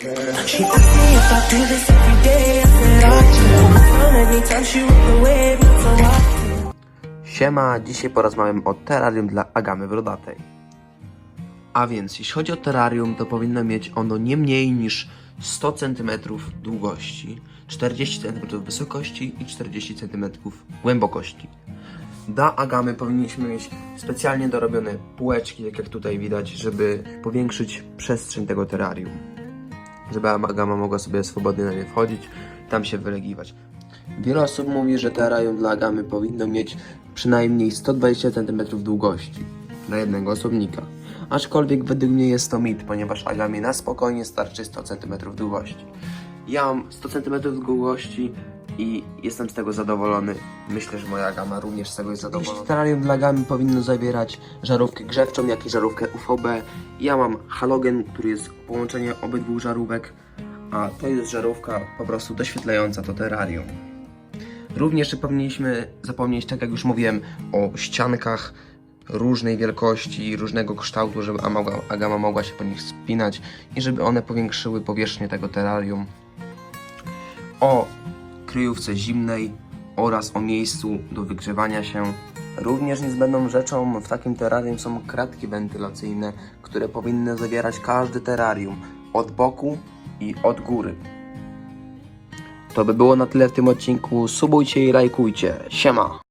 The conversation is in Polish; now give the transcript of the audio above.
She asked me if I do this every day. I said I do. She often. Siema, dzisiaj porozmawiam o terrarium dla agamy brodatej. A więc, jeśli chodzi o terrarium, to powinno mieć ono nie mniej niż 100 cm długości, 40 cm wysokości i 40 cm głębokości. Dla agamy powinniśmy mieć specjalnie dorobione półeczki, tak jak tutaj widać, żeby powiększyć przestrzeń tego terrarium. Żeby agama mogła sobie swobodnie na nie wchodzić, tam się wylegiwać. Wiele osób mówi, że terrarium dla agamy powinno mieć przynajmniej 120 cm długości dla jednego osobnika. Aczkolwiek według mnie jest to mit, ponieważ agamie na spokojnie starczy 100 cm długości. Ja mam 100 cm długości i jestem z tego zadowolony. Myślę, że moja gama również z tego jest zadowolona. Terrarium dla gamy powinno zawierać żarówkę grzewczą, jak i żarówkę UVB. Ja mam halogen, który jest połączenie obydwu żarówek, a to jest żarówka po prostu doświetlająca to terrarium. Również powinniśmy zapomnieć, tak jak już mówiłem, o ściankach różnej wielkości, różnego kształtu, żeby agama mogła się po nich spinać i żeby one powiększyły powierzchnię tego terrarium. O kryjówce zimnej oraz o miejscu do wygrzewania się. Również niezbędną rzeczą w takim terrarium są kratki wentylacyjne, które powinny zawierać każde terrarium od boku i od góry. To by było na tyle w tym odcinku. Subujcie i lajkujcie. Siema!